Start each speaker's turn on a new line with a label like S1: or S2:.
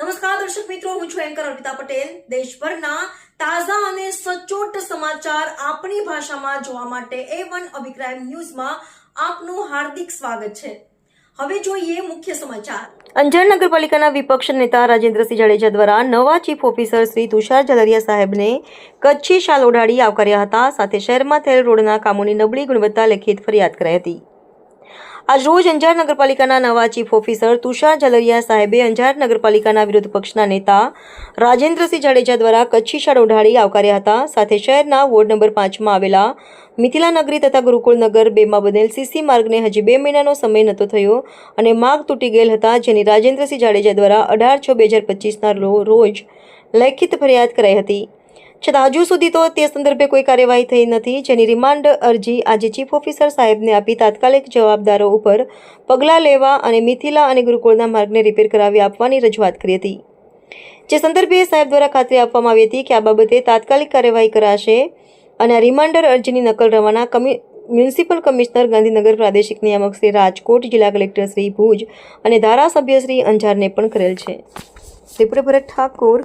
S1: નમસ્કાર, દર્શક મિત્રો, હું છું એન્કર અર્પિતા પટેલ. દેશભરના તાજા અને સચોટ સમાચાર આપણી ભાષામાં જોવા માટે એ વન અભિપ્રાય ન્યૂઝમાં આપનું હાર્દિક સ્વાગત છે. હવે જોઈએ મુખ્ય સમાચાર. અંજાર નગરપાલિકાના વિપક્ષ નેતા રાજેન્દ્રસિંહ જાડેજા દ્વારા નવા ચીફ ઓફિસર શ્રી તુષાર જલરિયા સાહેબને કચ્છી શાલ ઓઢાડી આવકાર્યા હતા. સાથે શહેરમાં થયેલ રોડના કામોની નબળી ગુણવત્તા લેખિત ફરિયાદ કરાઈ હતી. આજ રોજ અંજાર નગરપાલિકાના નવા ચીફ ઓફિસર તુષાર જલરિયા સાહેબે અંજાર નગરપાલિકાના વિરોધ પક્ષના નેતા રાજેન્દ્રસિંહ જાડેજા દ્વારા કચ્છી શાળ ઉઢાડી આવકાર્યા હતા. સાથે શહેરના વોર્ડ નંબર પાંચમાં આવેલા મિથિલા નગરી તથા ગુરુકુળ નગર બેમાં બનેલ સીસી માર્ગને હજી બે મહિનાનો સમય નહોતો થયો અને માર્ગ તૂટી ગયેલ હતા, જેની રાજેન્દ્રસિંહ જાડેજા દ્વારા અઢાર છ બે હજાર પચીસના રોજ લેખિત ફરિયાદ કરાઈ હતી. છતાં હજુ સુધી તો તે સંદર્ભે કોઈ કાર્યવાહી થઈ નથી, જેની રિમાન્ડ અરજી આજે ચીફ ઓફિસર સાહેબને આપી તાત્કાલિક જવાબદારો ઉપર પગલાં લેવા અને મિથિલા અને ગુરુકુળના માર્ગને રિપેર કરાવી આપવાની રજૂઆત કરી હતી. જે સંદર્ભે સાહેબ દ્વારા ખાતરી આપવામાં આવી હતી કે આ બાબતે તાત્કાલિક કાર્યવાહી કરાશે અને આ રિમાન્ડર અરજીની નકલ રવાના કમી, મ્યુનિસિપલ કમિશનર ગાંધીનગર પ્રાદેશિક નિયામક શ્રી રાજકોટ, જિલ્લા કલેક્ટર શ્રી ભુજ અને ધારાસભ્ય શ્રી અંજારને પણ કરેલ છે. રિપોર્ટર ભરત ઠાકોર